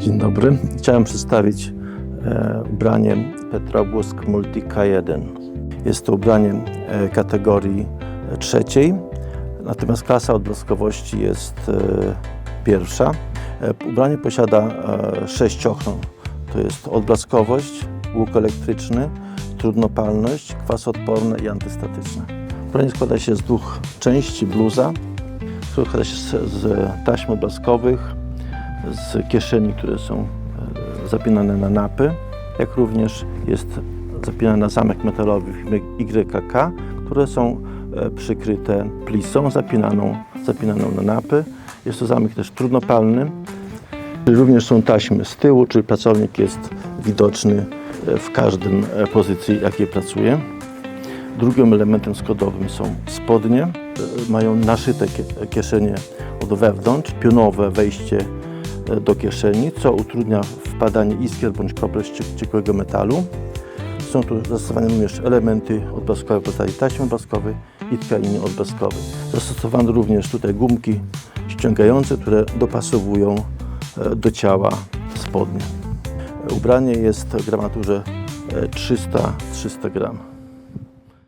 Dzień dobry. Chciałem przedstawić e, ubranie Petra Błysk Multi K1. Jest to ubranie e, kategorii e, trzeciej, natomiast klasa odblaskowości jest e, pierwsza. E, ubranie posiada e, sześć ochron. To jest odblaskowość, łuk elektryczny, trudnopalność, kwasoodporne i antystatyczne. Ubranie składa się z dwóch części bluza, która składa się z, z taśm odblaskowych, z kieszeni, które są e, zapinane na napy, jak również jest zapinane na zamek metalowy YKK, które są e, przykryte plisą zapinaną, zapinaną na napy. Jest to zamek też trudnopalny. Również są taśmy z tyłu, czyli pracownik jest widoczny e, w każdym pozycji, jakiej pracuje. Drugim elementem składowym są spodnie. Mają naszyte kie- kieszenie od wewnątrz, pionowe wejście do kieszeni, co utrudnia wpadanie iskier bądź kropel ciekłego metalu. Są tu zastosowane również elementy odblaskowe w postaci taśmy odblaskowej i tkaniny odblaskowej. Zastosowano również tutaj gumki ściągające, które dopasowują e, do ciała spodnie. Ubranie jest w gramaturze e, 300, 300 gram.